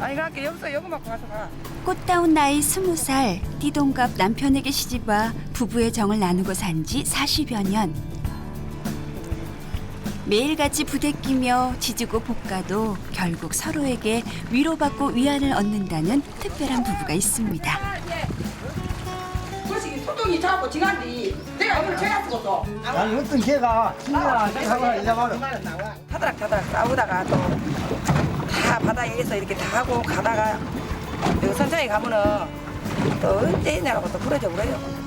아니 갈게 여기서 요거 갖고 가서 가. 꽃다운 나이 스무 살 띠동갑 남편에게 시집와 부부의 정을 나누고 산 지 40여 년. 매일같이 부대끼며 지지고 볶아도 결국 서로에게 위로받고 위안을 얻는다는 특별한 부부가 있습니다. 그것이 소동이 자고 지난뒤 내가 오늘 제가 쓰고서 아니 어떤 개가 신나 타다락 싸우다가 또다 바다에서 이렇게 다 하고 가다가 천천히 가면은 또 언제 있냐고 또 부러져 버려요.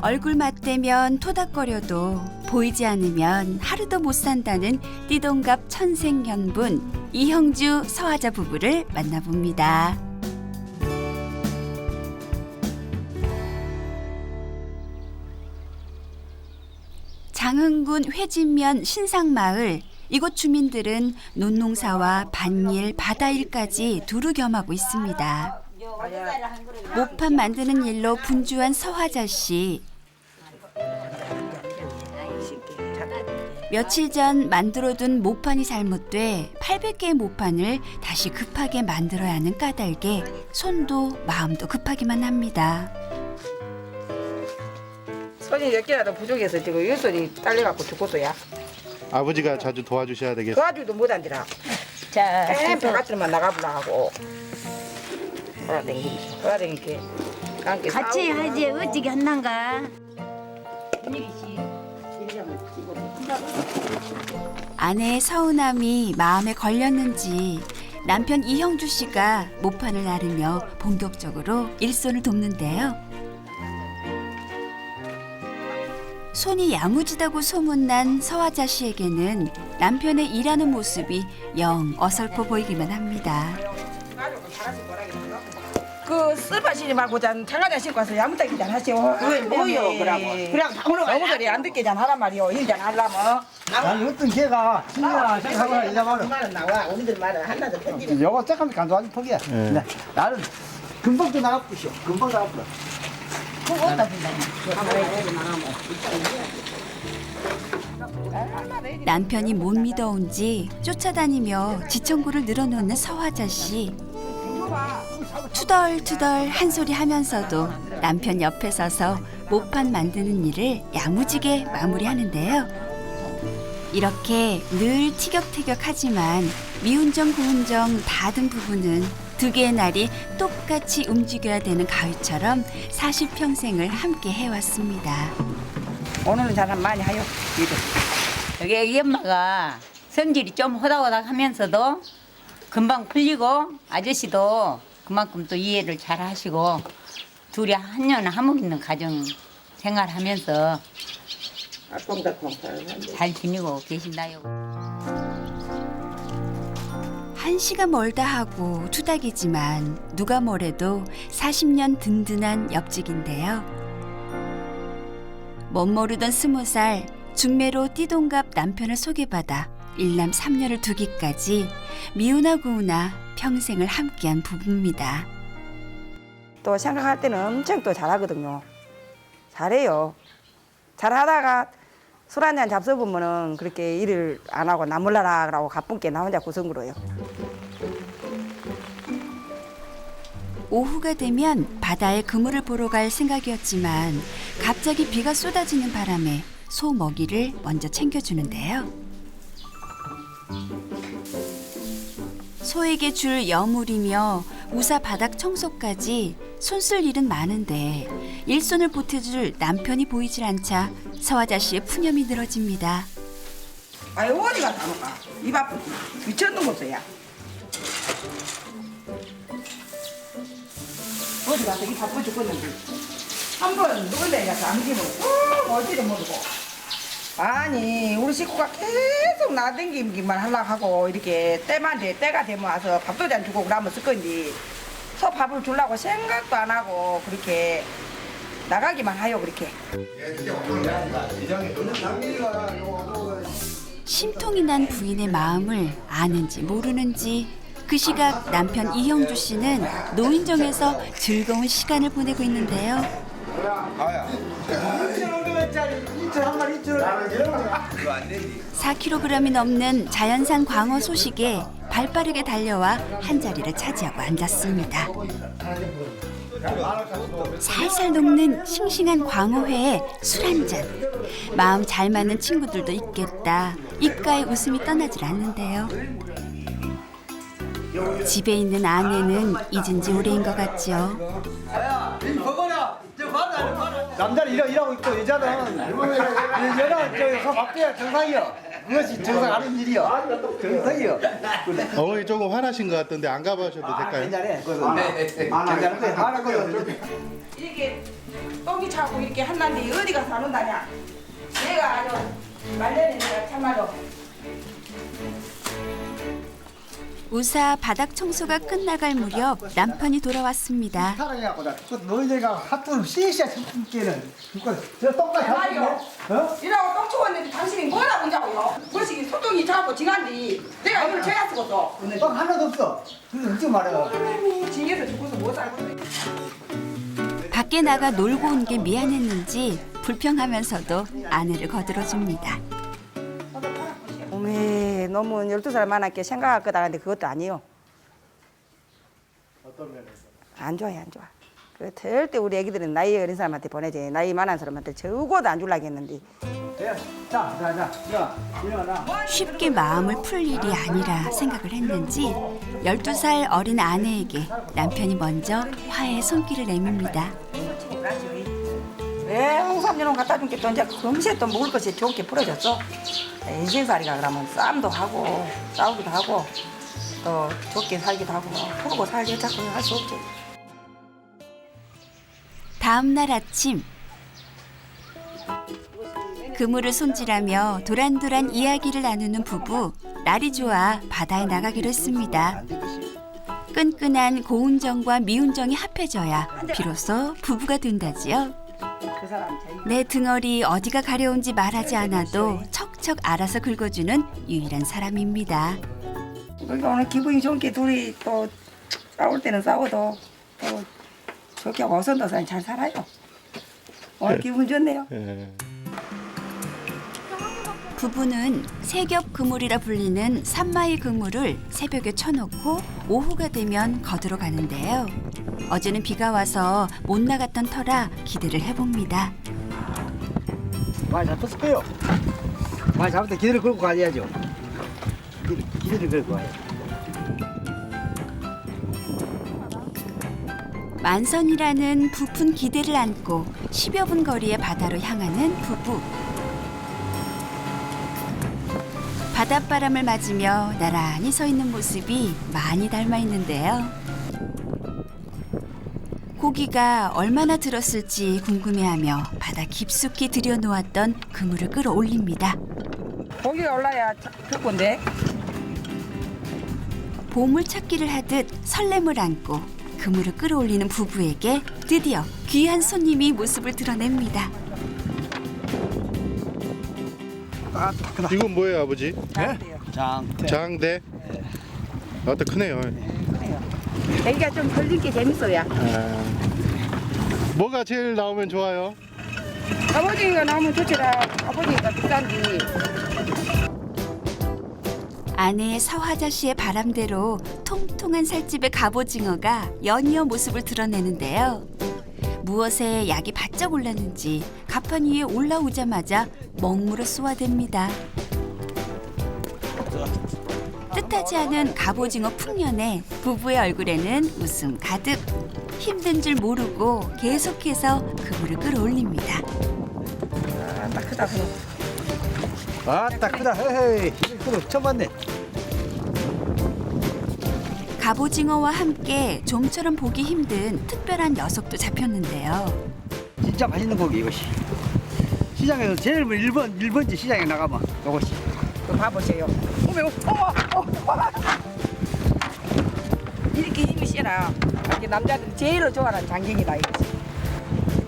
얼굴 맞대면 토닥거려도 보이지 않으면 하루도 못 산다는 띠동갑 천생연분 이형주 서화자 부부를 만나봅니다. 장흥군 회진면 신상마을 이곳 주민들은 논농사와 밭일, 바다일까지 두루 겸하고 있습니다. 모판 만드는 일로 분주한 서화자 씨. 며칠 전 만들어둔 모판이 잘못돼 800개의 모판을 다시 급하게 만들어야 하는 까닭에 손도 마음도 급하기만 합니다. 손이 몇 개라도 부족해서 지금 이 손이 딸려갖고 죽었어야. 아버지가 자주 도와주셔야 되겠어요. 그 아주도 못한지라. 자, 뺑 바깥으로만 나가보려 하고. 돌아다니기, 돌아다니기. 함께 같이 싸우고 하지. 어찌게 한난가. 아내의 서운함이 마음에 걸렸는지 남편 이형주 씨가 모판을 나르며 본격적으로 일손을 돕는데요. 손이 야무지다고 소문난 서화자 씨에게는 남편의 일하는 모습이 영 어설퍼 보이기만 합니다. 그 쓸바시지 말고 잔 장가자 신고 와서 야무지게 잔 하시오. 뭐요 그러고. 그냥 아무로 너무 소리 안 듣게 잔 하란 말이오. 일잔 하려면. 아니 어떤 개가 신나 생각을 잊어버려. 말은 나와. 우리들 말은 하나도 편집. 요거 조금 간소하게 포기해. 네. 네. 나는 금방 또 나가쁘시오. 금방 나가쁘. 남편이 못 믿어온지 쫓아다니며 지청구를 늘어놓는 서화자 씨. 투덜투덜 한 소리 하면서도 남편 옆에 서서 모판 만드는 일을 야무지게 마무리하는데요. 이렇게 늘 티격태격하지만 미운정 고운정 다든 부부는 두 개의 날이 똑같이 움직여야 되는 가위처럼 40평생을 함께 해왔습니다. 오늘은 잘 많이 하요. 일을. 여기 애기 엄마가 성질이 좀 호닥호닥 하면서도 금방 풀리고 아저씨도 그만큼 또 이해를 잘 하시고 둘이 한년 한목 있는 가정 생활하면서 알콩달콩. 잘 지내고 계신다요. 한 시가 멀다 하고 투닥이지만 누가 뭐래도 40년 든든한 옆집인데요. 멋모르던 스무 살 중매로 띠동갑 남편을 소개받아 일남 삼녀를 두기까지 미우나 고우나 평생을 함께한 부부입니다. 또 생각할 때는 엄청 또 잘하거든요. 잘해요. 잘하다가 술 한잔 잡숴보면은 그렇게 일을 안 하고 나 몰라라 라고 가뿐게 나 혼자 고성으로요. 오후가 되면 바다에 그물을 보러 갈 생각이었지만 갑자기 비가 쏟아지는 바람에 소 먹이를 먼저 챙겨주는데요. 소에게 줄 여물이며 우사 바닥 청소까지 손쓸 일은 많은데 일손을 보태줄 남편이 보이질 않자 서화자 씨의 푸념이 늘어집니다. 아이 어디 갔다 놓까? 입 아프지? 미쳤는 것이야. 어디 가서 입 아프 죽겠는데. 한번 누군데 가서 안기면 꼭 어디를 모르고. 아니 우리 식구가 계속 나댕기기만 하려고 하고 이렇게 때만 돼 때가 되면 와서 밥도 안 주고 그러면 쓸 건지 소 밥을 주려고 생각도 안 하고 그렇게 나가기만 하요 그렇게. 심통이 난 부인의 마음을 아는지 모르는지 그 시각 남편 이형주 씨는 노인정에서 즐거운 시간을 보내고 있는데요. 2천짜리 2천 한 마리 2천 원 4kg이 넘는 자연산 광어 소식에 발빠르게 달려와 한 자리를 차지하고 앉았습니다. 살살 녹는 싱싱한 광어회에 술 한 잔. 마음 잘 맞는 친구들도 있겠다. 입가에 웃음이 떠나질 않는데요. 집에 있는 아내는 잊은 지 오래인 것 같죠. 남자는 일하, 일하고 있고 여자는 여자는 저서 바뀌어야 정상이요 그것이 정상 하는 일이요. 정상이요. 어머니 조금 화나신 것 같던데 안 가보셔도 될까요? 괜찮아 그거 괜찮은 거야 하는 거요. 이렇게 똥이 차고 이렇게 한다는데 어디 가서 안 온다냐? 내가 아주 말년에 내가 참말로 우사 바닥 청소가 끝나갈 무렵 남편이 돌아왔습니다. 나 너희들가 하트를 씨씨야 싶게는 그거 저 똑같이 하는데 어? 이라고 똥 치웠는데 당신이 뭐라 문자고요? 벌써 소똥이 차고 지간디 내가 이걸 죄야 쓰고서 떡 하나도 없어 그래서 어찌 말해요 징계서 죽어서 못 살고 있네. 밖에 나가 놀고 온 게 미안했는지 불평하면서도 아내를 거들어줍니다. 너무 12살 많았게 생각할 거다 근데 그것도 아니요. 어떤 면에서? 안 좋아요 안 좋아. 그 절대 우리 애기들은 나이 어린 사람한테 보내지. 나이 많은 사람한테 적어도 안 줄라고 했는데. 자자자 야 일어나. 쉽게 마음을 풀 일이 아니라 생각을 했는지 12살 어린 아내에게 남편이 먼저 화해 손길을 내밉니다. 왜 홍삼연원 갖다 준 게 또 이제 금세 또 먹을 것이 좋게 풀어졌어 인생살이가 그러면 싸움도 하고 싸우기도 하고 또 좋게 살기도 하고 풀고 살기 자꾸 할 수 없지 다음 날 아침 그물을 손질하며 도란도란 이야기를 나누는 부부 날이 좋아 바다에 나가기로 했습니다. 끈끈한 고운정과 미운정이 합해져야 비로소 부부가 된다지요. 그내 등어리 어디가 가려운지 말하지 않아도 척척 알아서 긁어주는 유일한 사람입니다. 그러니까 오늘 기분이 좋은 게 둘이 또 싸울 때는 싸워도 또 좋게 어선도선 잘 살아요 오늘 기분 좋네요 예. 부부는 세겹 그물이라 불리는 산마이 그물을 새벽에 쳐놓고 오후가 되면 거들어 가는데요. 어제는 비가 와서 못 나갔던 터라 기대를 해봅니다. 많이 잡혔을 거요 많이 잡을 때 기대를 걸고 가야죠 기- 기대를 걸고 가야 만선이라는 부푼 기대를 안고 10여 분 거리의 바다로 향하는 부부. 바닷바람을 맞으며 나란히 서 있는 모습이 많이 닮아 있는데요. 고기가 얼마나 들었을지 궁금해하며 바다 깊숙이 들여놓았던 그물을 끌어올립니다. 고기가 올라야 좋건데 보물 찾기를 하듯 설렘을 안고 그물을 끌어올리는 부부에게 드디어 귀한 손님이 모습을 드러냅니다. 아딱 크다 이건 뭐예요 아버지? 잘돼요 장태 장대? 어때 크네요. 애기가 좀 걸린 게 재밌어요 아. 뭐가 제일 나오면 좋아요? 아버지가 나오면 좋지라 아버지가 비싼지 아내의 서화자 씨의 바람대로 통통한 살집의 갑오징어가 연이어 모습을 드러내는데요. 무엇에 약이 바짝 올랐는지 가판 위에 올라오자마자 먹물을 쏘아댑니다. 뜻하지 않은 갑오징어 풍년에 부부의 얼굴에는 웃음 가득. 힘든 줄 모르고 계속해서 그물을 끌어올립니다. 아딱 크다 그거 아딱 크다 헤헤이 그거 처음 봤네 갑오징어와 함께 좀처럼 보기 힘든 특별한 녀석도 잡혔는데요. 진짜 맛있는 고기 이것이 시장에서 제일 뭐 1번 1번째 시장에 나가면 이것이. 그 봐보세요. 어머 어머 어머 이렇게 힘이 세나. 이렇게 남자들이 제일로 좋아하는 장경이다 이거지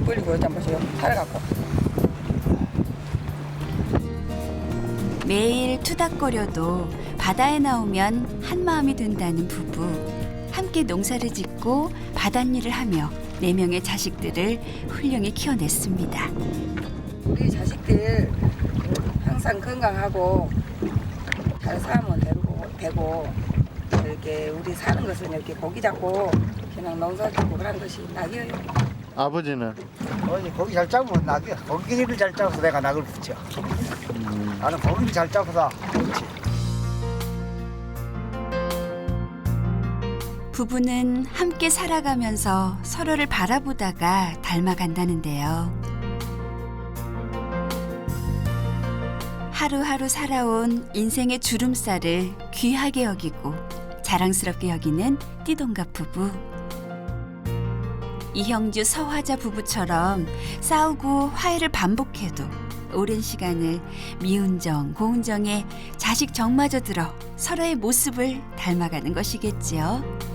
벌리고 일단 보세요. 살아갖고. 매일 투닥거려도 바다에 나오면 한 마음이 된다는 부부. 함께 농사를 짓고 바닷일을 하며 네 명의 자식들을 훌륭히 키워냈습니다. 우리 자식들 항상 건강하고 잘 살면 되고, 되고 이렇게 우리 사는 것은 이렇게 고기 잡고 그냥 농사 짓고 그런 것이 낙이에요. 아버지는? 아니 고기 잘 잡으면 낙이야. 고기를 잘 잡아서 내가 낙을 붙여. 나는 고기를 잘 잡아서 그렇지 부부는 함께 살아가면서 서로를 바라보다가 닮아간다는데요. 하루하루 살아온 인생의 주름살을 귀하게 여기고 자랑스럽게 여기는 띠동갑 부부. 이형주 서화자 부부처럼 싸우고 화해를 반복해도 오랜 시간을 미운정, 고운정에 자식 정마저 들어 서로의 모습을 닮아가는 것이겠지요.